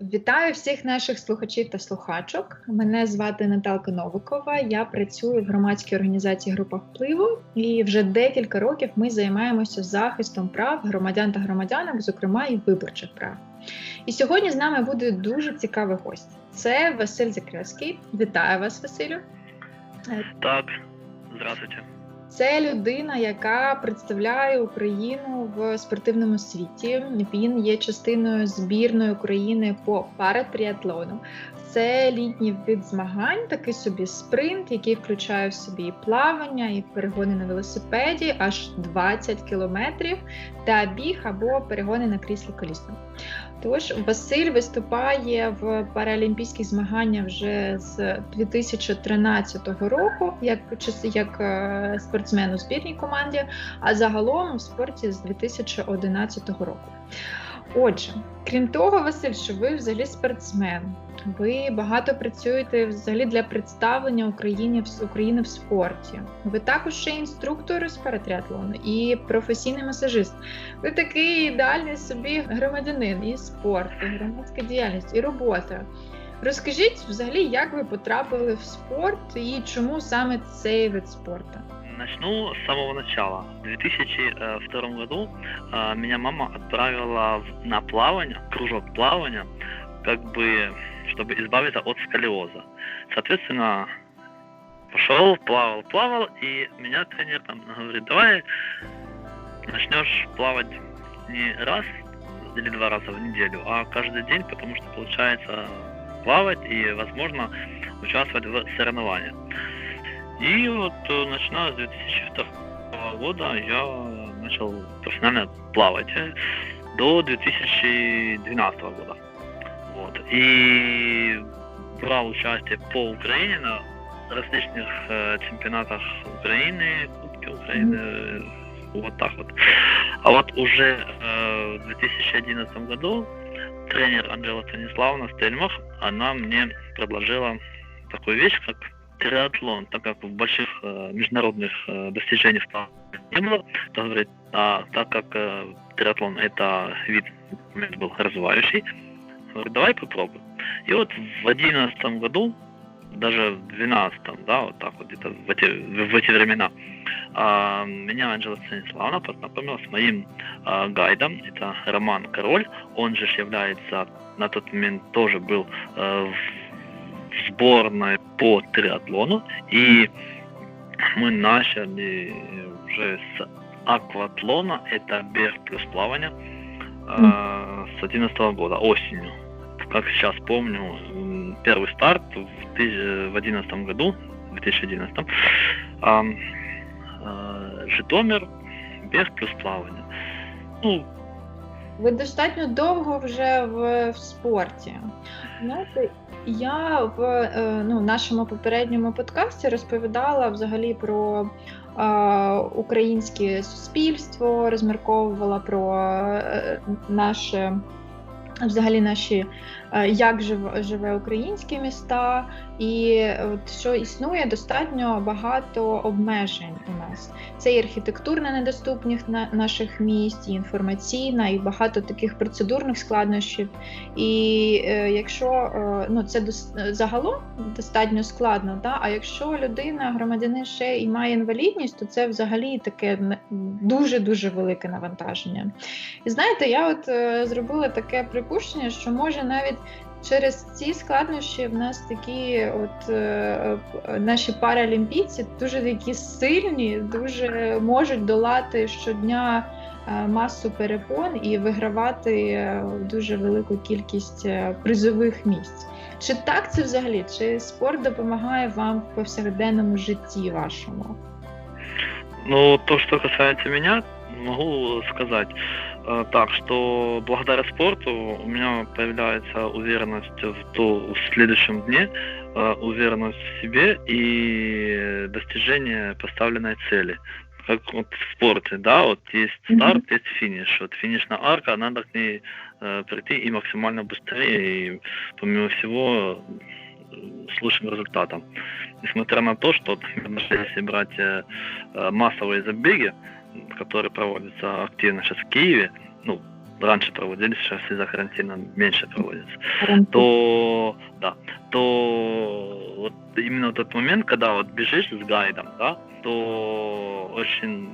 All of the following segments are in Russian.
Вітаю всіх наших слухачів та слухачок. Мене звати Наталка Новикова. Я працюю в громадській організації Група впливу, і вже декілька років ми займаємося захистом прав громадян та громадянок, зокрема і виборчих прав. І сьогодні з нами буде дуже цікавий гость. Це Василь Закревський. Вітаю вас, Василю. Так, здравствуйте. Це людина, яка представляє Україну в спортивному світі. Він є частиною збірної України по паратріатлону. Це літній вид змагань, такий собі спринт, який включає в собі і плавання, і перегони на велосипеді, аж 20 кілометрів, та біг або перегони на кріслі колісному. Тож Василь виступає в паралімпійських змаганнях вже з 2013 року, як як е, спортсмен у збірній команді, а загалом у спорті з 2011 року. Отже, крім того, Василь, що ви взагалі спортсмен, ви багато працюєте взагалі для представлення України в України в спорті. Ви також ще інструктор з паратріатлону і професійний масажист. Ви такий ідеальний собі громадянин і спорт, і громадська діяльність, і робота. Розкажіть взагалі, як ви потрапили в спорт і чому саме цей вид спорту? Начну с самого начала. В 2002 году э, меня мама отправила на плавание, кружок плавания, как бы, чтобы избавиться от сколиоза. Соответственно, пошел, плавал, плавал, и меня тренер там говорит, давай начнешь плавать не раз или два раза в неделю, а каждый день, потому что получается плавать и, возможно, участвовать в соревнованиях. И вот э, начиная с 2002 года я начал профессионально плавать э, до 2012 года. Вот. И брал участие по Украине на различных э, чемпионатах Украины, Кубке Украины, mm-hmm. вот так вот. А вот уже э, в 2011 году тренер Анжела Станиславовна Стельмах, она мне предложила такую вещь, как триатлон, так как в больших э, международных э, достижений не было, то говорит, а так как э, триатлон это вид был развивающий, говорит, давай попробуем. И вот в одиннадцатом году, даже в двенадцатом, да, вот так вот где-то в эти, в эти времена, а, меня Анжела Станиславовна познакомила с моим а, гайдом, это Роман Король, он же является на тот момент тоже был а, в сборной по триатлону, и мы начали уже с акватлона, это бег плюс плавание, э, с 2011 года, осенью. Как сейчас помню, первый старт в 2011 году, 2011, э, э, Житомир, бег плюс плавание. Ну, ви достатньо довго вже в, в спорті. Знаєте, я в е, ну, нашому попередньому подкасті розповідала взагалі про е, українське суспільство, розмірковувала про е, наше взагалі наші як живе, українські міста, і от що існує достатньо багато обмежень у нас. Це і архітектурна недоступність наших міст, і інформаційна, і багато таких процедурних складнощів. І е, якщо е, ну це загалом достатньо складно, да? а якщо людина, громадянин ще і має інвалідність, то це взагалі таке дуже дуже велике навантаження. І знаєте, я от е, зробила таке припущення, що може навіть через ці складнощі в нас такі, от е, наші паралімпійці дуже такі сильні, дуже можуть долати щодня е, масу перепон і вигравати е, дуже велику кількість е, призових місць. Чи так це взагалі? Чи спорт допомагає вам в повсякденному житті вашому? Ну, то, что касается меня, могу сказать, Э, так что благодаря спорту у меня появляется уверенность в, то, в следующем дне, э, уверенность в себе и достижение поставленной цели. Как вот в спорте, да, вот есть старт, mm-hmm. есть финиш. Вот финишная арка, надо к ней э, прийти и максимально быстрее, и помимо всего с лучшим результатом. Несмотря на то, что если брать э, массовые забеги, который проводится активно сейчас в Киеве, ну, раньше проводились, сейчас из-за карантина меньше проводится, то, да, то вот именно тот момент, когда вот бежишь с гайдом, да, то очень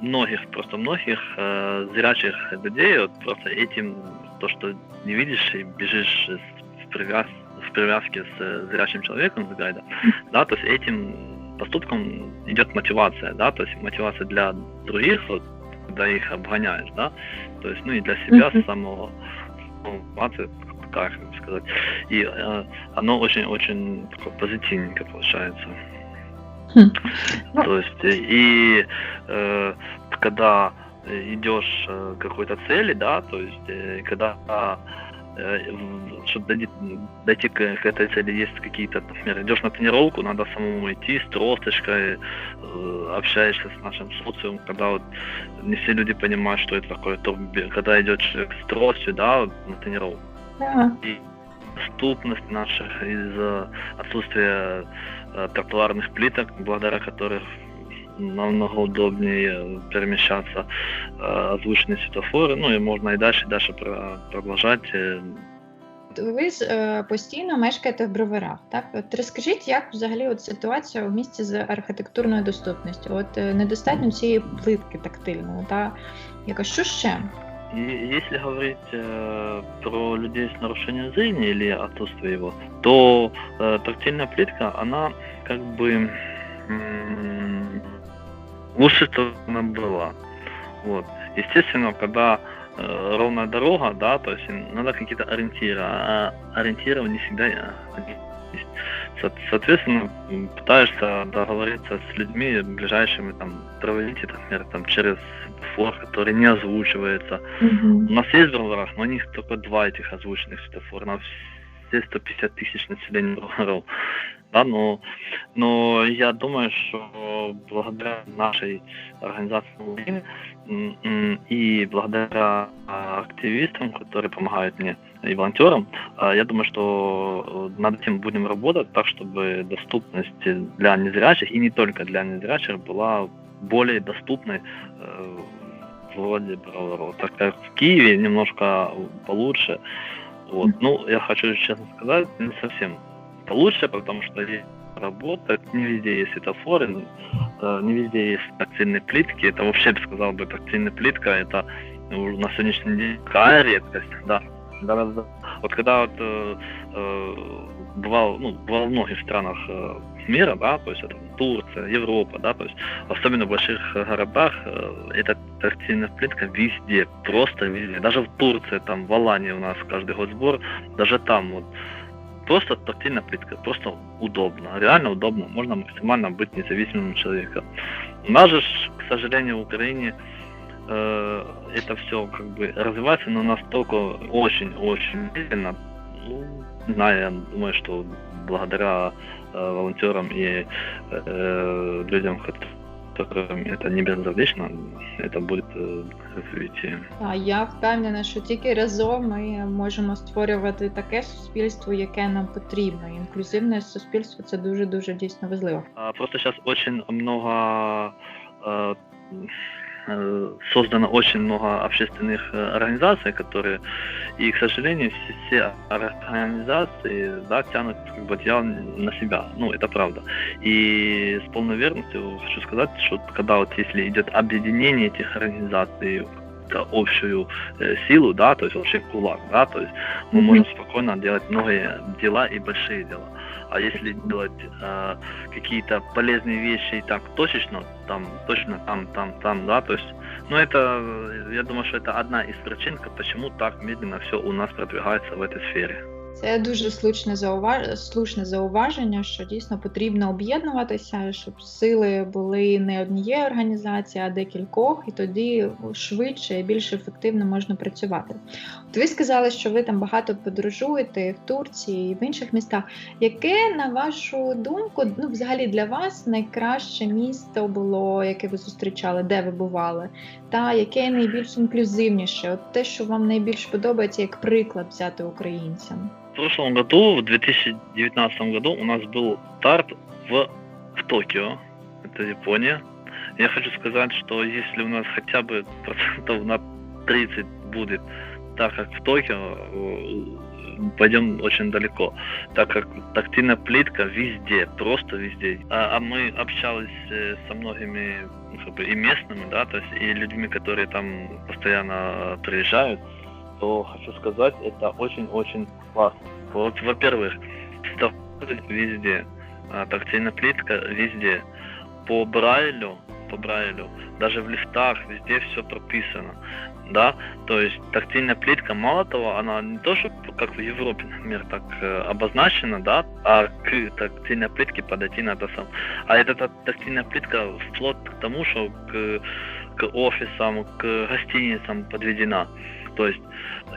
многих, просто многих э, зрячих людей вот просто этим, то, что не видишь и бежишь в, привяз, в привязке с зрячим человеком, с гайдом, да, то есть этим поступком идет мотивация, да, то есть мотивация для других, вот, когда их обгоняешь, да, то есть, ну и для себя mm-hmm. самого мотивация, как сказать, и э, оно очень-очень позитивненько получается. Хм. Ну, то есть, и э, когда идешь к какой-то цели, да, то есть, э, когда Э, чтобы дойти, дойти к, к этой цели, есть какие-то, например, идешь на тренировку, надо самому идти с тросточкой, э, общаешься с нашим социумом, когда вот не все люди понимают, что это такое, то когда идет человек с тростью, да, на тренировку. Да. И доступность наших из отсутствия э, тротуарных плиток, благодаря которых намного удобнее перемещаться э, озвученные светофоры, ну и можно і далі, і далі продовжати. Ви е, постійно мешкаєте в броварах, так? От розкажіть, як взагалі от ситуація в місті з архітектурною доступністю? От е, недостатньо цієї плитки тактильної, та яка що ще? И если говорить э, про людей с нарушением зрения или отсутствие его, то э, тактильная плитка, она как бы лучше, что она была. Вот. Естественно, когда э, ровная дорога, да, то есть надо какие-то ориентиры, а ориентиров не всегда есть. Соответственно, пытаешься договориться с людьми ближайшими, там, проводить, например, там, через светофор, который не озвучивается. Mm-hmm. У нас есть в но у них только два этих озвученных светофора на все 150 тысяч населения Белгород да, но, но я думаю, что благодаря нашей организации и благодаря активистам, которые помогают мне, и волонтерам, я думаю, что над этим будем работать так, чтобы доступность для незрячих, и не только для незрячих, была более доступной в городе Броваров. Так как в Киеве немножко получше. Вот. Ну, я хочу честно сказать, не совсем лучше, потому что работа, не везде есть светофоры, э, не везде есть тактильные плитки. Это вообще, бы сказал бы, тактильная плитка, это на сегодняшний день такая редкость, да. да, да. Вот когда вот э, э, бывал, ну, бывал в многих странах э, мира, да, то есть это Турция, Европа, да, то есть особенно в больших городах э, эта тактильная плитка везде, просто везде. Даже в Турции, там, в Алании у нас каждый год сбор, даже там вот просто тактильная плитка, просто удобно, реально удобно, можно максимально быть независимым человеком. У нас же, к сожалению, в Украине э, это все как бы развивается, но настолько очень-очень медленно. Ну, не я думаю, что благодаря э, волонтерам и э, людям, которые это не безразлично, это будет э, развитие. А я впевнена, що тільки разом ми можемо створювати таке суспільство, яке нам потрібно. Інклюзивне суспільство це дуже дуже дійсно важливо. Просто зараз дуже багато Э, создано очень много общественных э, организаций, которые, и, к сожалению, все организации да, тянут как бы одеяло на себя. Ну, это правда. И с полной верностью хочу сказать, что когда вот если идет объединение этих организаций общую э, силу, да, то есть вообще кулак, да, то есть мы mm-hmm. можем спокойно делать многие дела и большие дела. А если делать э, какие-то полезные вещи и так точечно, там, точно там, там, там, да, то есть, ну это, я думаю, что это одна из причин, почему так медленно все у нас продвигается в этой сфере. Це дуже слушне зауваж... слушне зауваження, що дійсно потрібно об'єднуватися, щоб сили були не однієї організації, а декількох, і тоді швидше і більш ефективно можна працювати. От ви сказали, що ви там багато подорожуєте в Турції і в інших містах. Яке, на вашу думку, ну взагалі для вас найкраще місто було, яке ви зустрічали, де ви бували? Та яке найбільш інклюзивніше? От те, що вам найбільш подобається, як приклад взяти українцям? Прошлом году, в 2019 году, у нас был старт в, в Токио, это Япония. Я хочу сказать, что если у нас хотя бы процентов на 30 будет так как в Токио пойдем очень далеко, так как тактильная плитка везде, просто везде. А, а мы общались э, со многими как бы, и местными, да, то есть и людьми, которые там постоянно приезжают, то хочу сказать, это очень-очень классно. Вот, во-первых, везде, а, тактильная плитка везде. По Брайлю, по Брайлю, даже в лифтах, везде все прописано да, то есть тактильная плитка, мало того, она не то, что как в Европе, например, так э, обозначена, да, а к тактильной плитке подойти надо сам. А эта тактильная плитка вплоть к тому, что к, к офисам, к гостиницам подведена. То есть,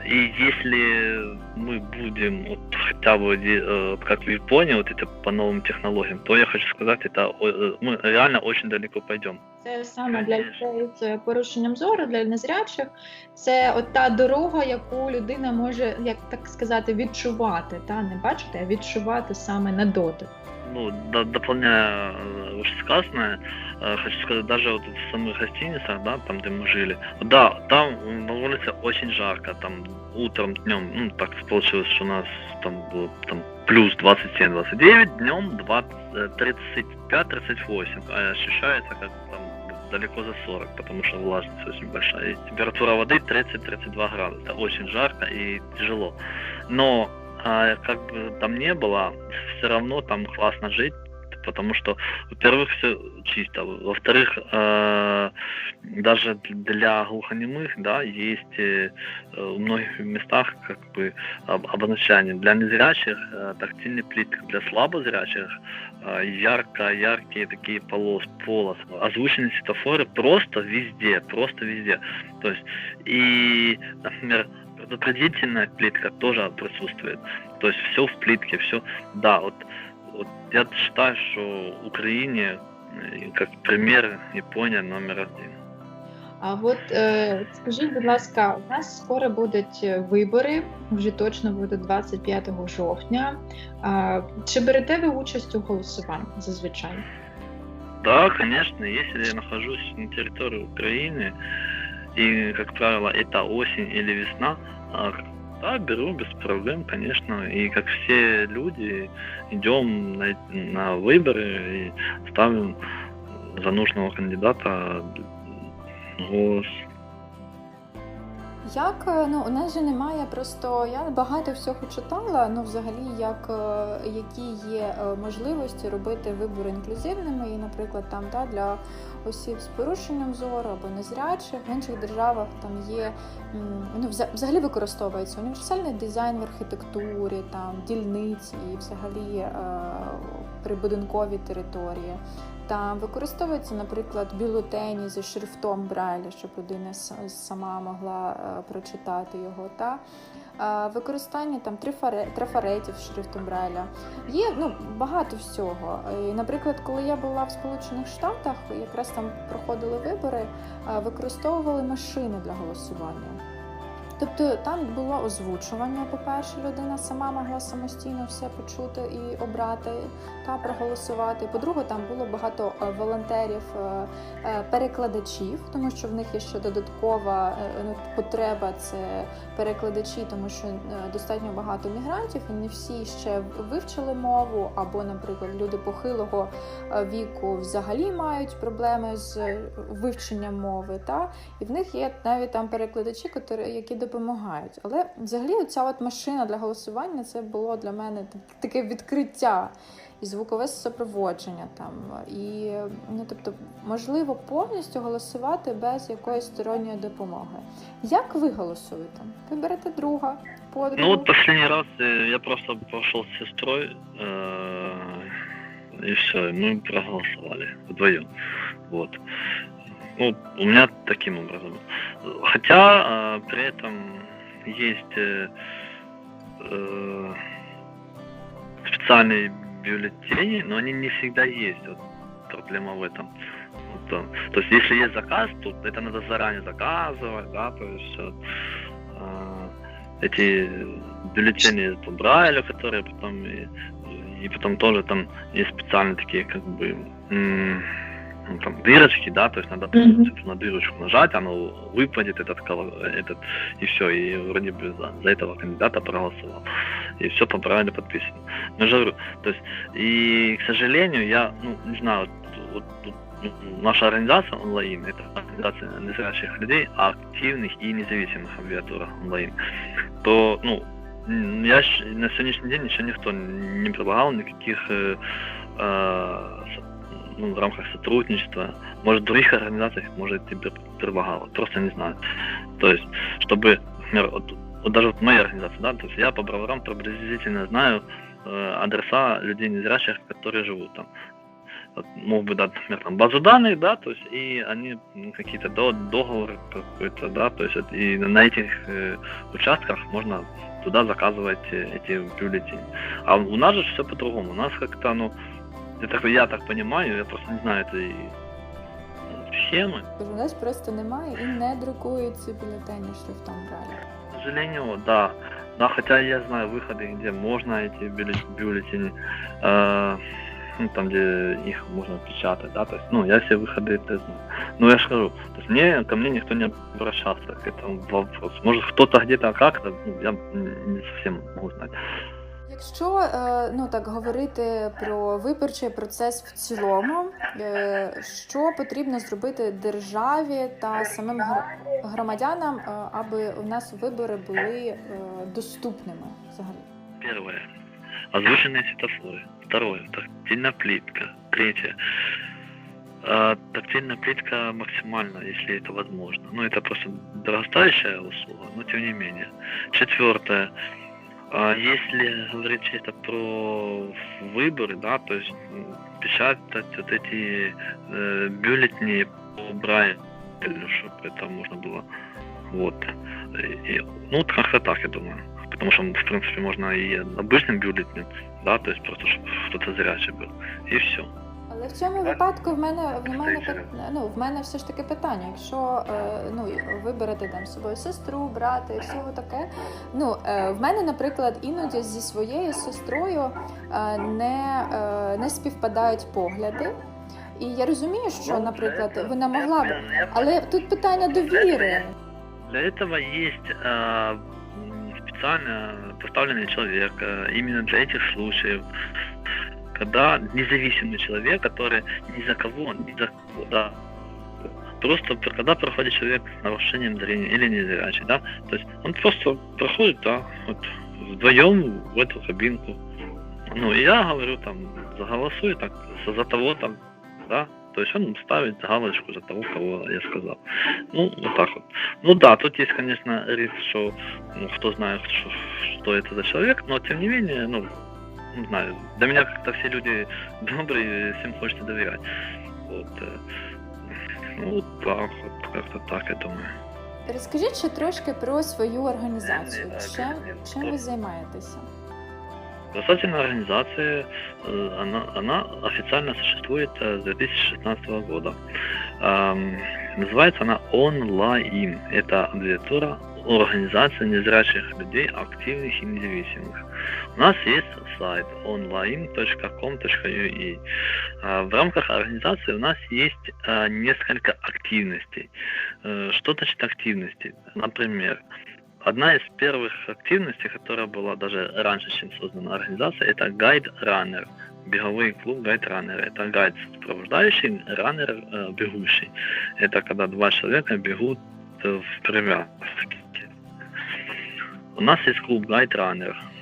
и если мы будем вот, хотя бы, э, как в Японии, вот это по новым технологиям, то я хочу сказать, это э, мы реально очень далеко пойдем. Це саме для людей з порушенням зору, для незрячих. Це от та дорога, яку людина може, як так сказати, відчувати. Та не бачити, а відчувати саме на дотик. Ну, дополняя вышесказанное, Э, хочу сказать, даже вот в самых гостиницах, да, там, где мы жили, да, там на улице очень жарко, там утром, днем, ну, так получилось, что у нас там было там плюс 27-29, днем 35-38, а ощущается как там далеко за 40, потому что влажность очень большая. И температура воды 30-32 градуса. Очень жарко и тяжело. Но а, как бы там не было, все равно там классно жить, потому что, во-первых, все чисто, во-вторых, э, даже для глухонемых, да, есть э, в многих местах как бы обозначение для незрячих э, тактильный плитка, для слабозрячих э, ярко-яркие такие полос, полос, озвученные светофоры просто везде, просто везде. То есть и, например, предупредительная плитка тоже присутствует. То есть все в плитке, все, да, вот вот я считаю, что Украине э, как пример Япония номер один. А от е, скажіть, будь ласка, у нас скоро будуть е, вибори, вже точно буде 25 жовтня. А, Чи берете ви участь у голосуванні зазвичай? Да, конечно, если я нахожусь на территории Украины, и, как правило, это осень или весна, да, беру без проблем, конечно. И как все люди, идем на, на выборы и ставим за нужного кандидата голос. Як е, ну у нас же немає, просто я багато всього читала. Ну, взагалі, як е, які є е, можливості робити вибори інклюзивними, і, наприклад, там та для осіб з порушенням зору або незрячих в інших державах там є ну, взагалі використовується універсальний дизайн в архітектурі, там дільниці і взагалі прибудинкові території. Там використовується, наприклад, бюлетені зі шрифтом Брайля, щоб людина сама могла е, прочитати його. Та Використання там трафаретів шрифтом Брайля. Є ну, багато всього. І, Наприклад, коли я була в Сполучених Штатах, якраз там проходили вибори, використовували машини для голосування. Тобто там було озвучування, по-перше, людина сама могла самостійно все почути і обрати та проголосувати. По-друге, там було багато е, волонтерів, е, е, перекладачів, тому що в них є ще додаткова потреба це перекладачі, тому що достатньо багато мігрантів, і не всі ще вивчили мову, або, наприклад, люди похилого віку взагалі мають проблеми з вивченням мови. Та? І в них є навіть там перекладачі, які допомагають. Але взагалі, оця от машина для голосування це було для мене таке відкриття і звукове супроводження там. І ну, тобто, можливо повністю голосувати без якоїсь сторонньої допомоги. Як ви голосуєте? Ви берете друга, подругу? Ну, от останній раз э, я просто пошел з сестрою. и все, мы проголосовали вдвоем. Вот. Ну, у меня таким образом. Хотя э, при этом есть э, э, специальные бюллетени, но они не всегда есть. Вот проблема в этом. Вот, то, то есть если есть заказ, то это надо заранее заказывать, да, то есть вот, э, эти бюллетени по Брайлю, которые потом и, и потом тоже там есть специальные такие как бы м- ну, там, дырочки, да, то есть надо mm-hmm. на дырочку нажать, оно выпадет, этот, этот и все, и вроде бы за, за этого кандидата проголосовал. И все по правильно подписано. Но же говорю, то есть, и, к сожалению, я, ну, не знаю, вот, вот, наша организация онлайн, это организация незрячих людей, активных и независимых аббревиатура онлайн, то, ну, я на сегодняшний день еще никто не предлагал никаких э, э, ну, в рамках сотрудничества, может, других организациях, может, тебе предлагала, просто не знаю. То есть, чтобы, например, вот, вот даже вот моя организация, да, то есть я по броварам приблизительно знаю э, адреса людей незрячих, которые живут там. Вот, мог бы дать, например, там базу данных, да, то есть и они какие-то до, договоры какой-то, да, то есть и на этих э, участках можно туда заказывать эти бюллетени. А у нас же все по-другому. У нас как-то, ну, это я так понимаю, я просто не знаю этой схемы. У нас просто немає і не друкують ці бюлетені шрифтом Брайля. К сожалению, да. Да, хотя я знаю выходы, где можно эти бюллетени, э, ну, там, где их можно печатать, да, то есть, ну, я все выходы это знаю. Но я же скажу, то есть мне, ко мне никто не обращался к этому вопросу. Может, кто-то где-то как-то, ну, я не совсем могу знать. Якщо е, ну так говорити про виборчий процес в цілому, е, що потрібно зробити державі та самим громадянам, е, аби у нас вибори були доступними взагалі? Перше. Озвученные светофоры. Второе. Тактильная плитка. Третье. Тактильная плитка максимально, если это возможно. Ну, это просто дорогостоящая услуга, но тем не менее. Четвертое. А если говорить чисто про выборы, да, то есть печатать вот эти э, бюллетени по Брайлю, чтобы это можно было, вот. И, ну, как-то так, я думаю. Потому что, в принципе, можно и обычным бюллетенем, да, то есть просто, чтобы кто-то зрячий был, и все. Але в цьому випадку в мене в мене ну, в мене все ж таки питання. Якщо е, ну ви берете там собою сестру, брата і всього таке. Ну е, в мене, наприклад, іноді зі своєю сестрою е, не, не співпадають погляди. І я розумію, що, ну, наприклад, вона могла б, але тут питання довіри. Для этого есть э, специально поставленный человек э, именно для этих случаев Когда независимый человек, который ни за кого, ни за кого, да, просто когда проходит человек с нарушением зрения или незрячий, да, то есть он просто проходит, да, вот вдвоем в эту кабинку. Ну, и я говорю там, заголосуй так, за того там, да, то есть он ставит галочку за того, кого я сказал. Ну, вот так вот. Ну да, тут есть, конечно, риск, что ну, кто знает, что, что это за человек, но тем не менее, ну, не знаю, для меня как-то все люди добрые, всем хочется доверять. Вот, э, ну, вот так, вот, как-то так, я думаю. Розкажіть ще трошки про свою організацію. Чим, чим ви займаєтеся? Спасательная организация, э, она, она официально существует э, с 2016 года. Называется она онлайн. Это аббревиатура Организация незрячих людей, активных и независимых. У нас есть сайт online.com.ua. А, в рамках организации у нас есть а, несколько активностей. Э, что значит активности? Например, одна из первых активностей, которая была даже раньше, чем создана организация, это гайд раннер. Беговой клуб гайд раннер. Это гайд сопровождающий, раннер э, бегущий. Это когда два человека бегут в привязке. У нас есть клуб гайд раннер Э,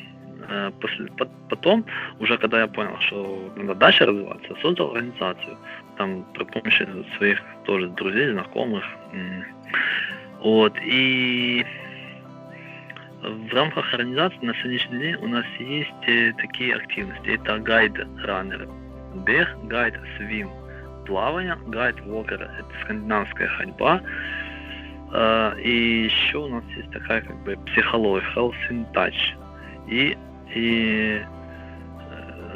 после, потом, уже когда я понял, что надо дальше развиваться, создал организацию. Там при помощи своих тоже друзей, знакомых. Вот. И в рамках организации на сегодняшний день у нас есть э, такие активности. Это гайд-раннеры. Бег, гайд, свим, плавание, гайд, вокер, это скандинавская ходьба. Э, и еще у нас есть такая как бы психология, health in touch. И и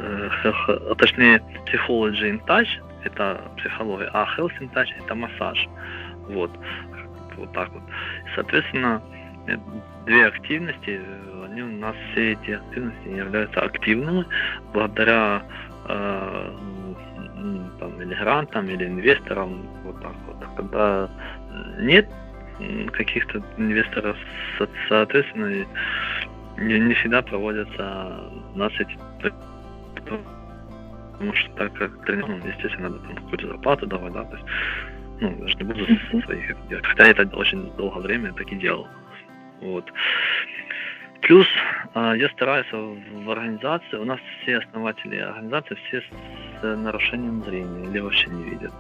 э, точнее Psychology in Touch это психология, а Health in Touch это массаж. Вот. Вот так вот. Соответственно, две активности, они у нас все эти активности являются активными благодаря э, там, или грантом, или инвестором, вот так вот. Когда нет каких-то инвесторов, соответственно, не, не всегда проводятся у нас эти потому что так как тренер, ну, естественно, надо там какую-то зарплату давать, да, то есть, ну, я же не буду со своих делать. Хотя это очень долгое время так и делал. Вот. Плюс а, я стараюсь в организации, у нас все основатели организации, все с нарушением зрения или вообще не видят.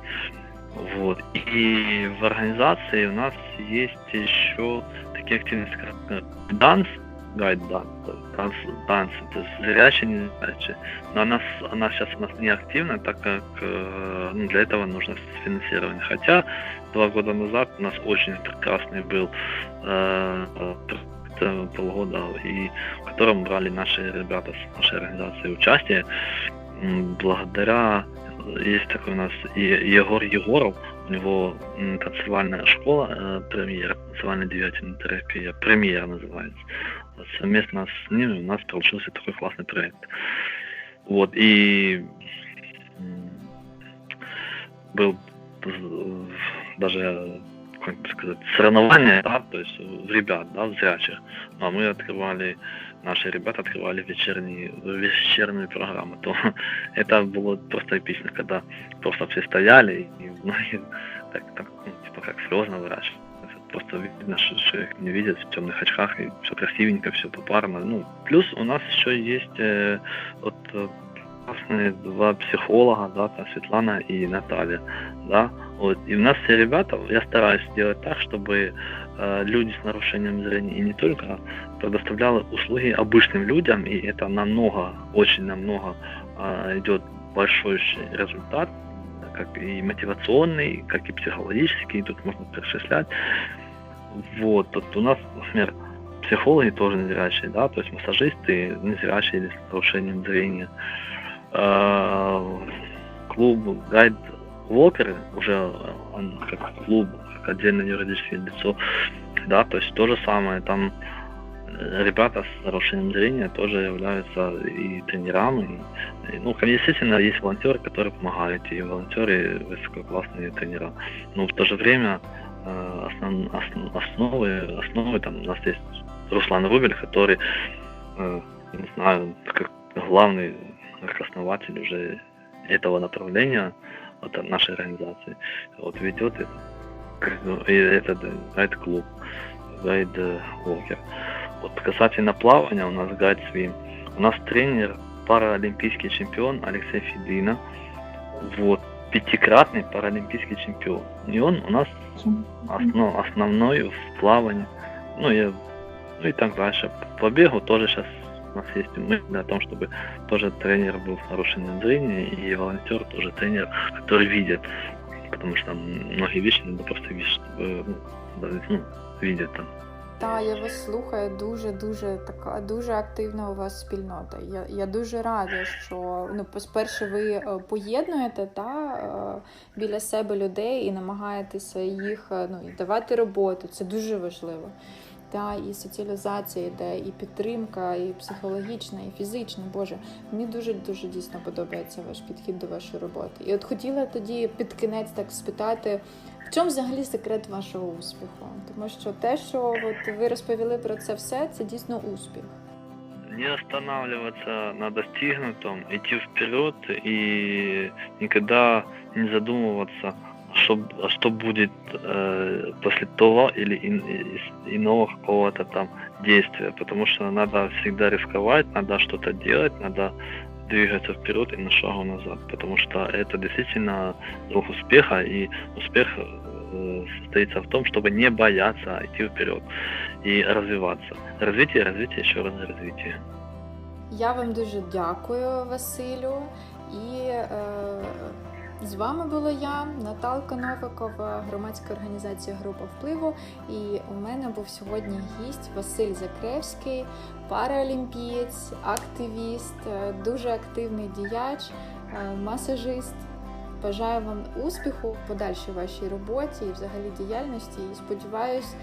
Вот. И в организации у нас есть еще такие активности, как данс, гайд, да, танц, танцы, то есть зрячие, не зрячие. Но она, она сейчас у нас не активна, так как э, ну, для этого нужно финансирование. Хотя два года назад у нас очень прекрасный был э, полгода, и в котором брали наши ребята с нашей организации участие. Благодаря есть такой у нас Егор Егоров, у него танцевальная школа, э, премьер, танцевальная двигательная терапия, премьер называется. Совместно с ними у нас получился такой классный проект. Вот, и был даже как бы сказать, соревнования, да, то есть ребят, да, зрячих. Ну, а мы открывали, наши ребята открывали вечерние, вечернюю программу. То это было просто эпично, когда просто все стояли и многие так, так ну, типа как слезно выворачивали. Просто видно, что человек не видит в темных очках, и все красивенько, все попарно. Ну, плюс у нас еще есть э, вот классные два психолога, да, там Светлана и Наталья, да, вот, и у нас все ребята, я стараюсь сделать так, чтобы э, люди с нарушением зрения и не только предоставляли услуги обычным людям, и это намного, очень намного э, идет большой результат, как и мотивационный, как и психологический, тут можно перечислять. Вот, тут у нас, например, психологи тоже незрячие, да, то есть массажисты незрячие или с нарушением зрения. Э, клуб Гайд Walker уже он как клуб, как отдельное юридическое лицо, да, то есть то же самое, там э, ребята с нарушением зрения тоже являются и тренерами. И, ну, естественно, есть волонтеры, которые помогают, и волонтеры высококлассные тренера. Но в то же время основ, основ, основы, основы там у нас есть Руслан Рубель, который, не знаю, как главный как основатель уже этого направления от нашей организации, вот ведет это, ну, этот гайд-клуб, гайд-волкер. Вот касательно плавания у нас гайд свим. У нас тренер, паралимпийский чемпион Алексей Федина. Вот, пятикратный паралимпийский чемпион. И он у нас основ, основной в плавании. Ну и, ну и так дальше. По бегу тоже сейчас у нас есть мысль о том, чтобы тоже тренер был с нарушением зрения и волонтер тоже тренер, который видит, потому что многие вещи надо просто видеть, чтобы ну, ну, видят там. Та я вас слухаю дуже дуже така дуже активна у вас спільнота. Я я дуже рада, що ну по-перше, ви е, поєднуєте та е, біля себе людей і намагаєтеся їх е, ну і давати роботу. Це дуже важливо та і соціалізація йде, і підтримка, і психологічна, і фізична. Боже, мені дуже дуже дійсно подобається ваш підхід до вашої роботи. І от хотіла тоді під кінець так спитати, в чому взагалі секрет вашого успіху? Тому що те, що от ви розповіли про це все, це дійсно успіх. Не останавливаться на достигнутом, идти вперед и никогда не задумываться что, что будет э, после того или ин, иного там действия, потому что надо всегда рисковать, надо что-то делать, двигаться вперед и на шагу назад, потому что это действительно дух успеха, и успех э, состоится в том, чтобы не бояться идти вперед и развиваться. Развитие, развитие, еще раз развитие. Я вам дуже дякую, Василю, і е, З вами була я, Наталка Новикова, громадська організація Група впливу. І у мене був сьогодні гість Василь Закревський, параолімпієць, активіст, дуже активний діяч, масажист. Бажаю вам успіху в подальшій вашій роботі і взагалі діяльності. І сподіваюся,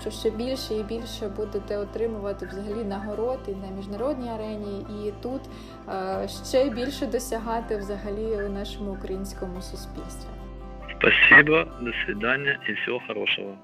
що ще більше і більше будете отримувати взагалі нагород і на міжнародній арені, і тут е, ще більше досягати взагалі у нашому українському суспільстві. Спасибо, до свидання і всього хорошего.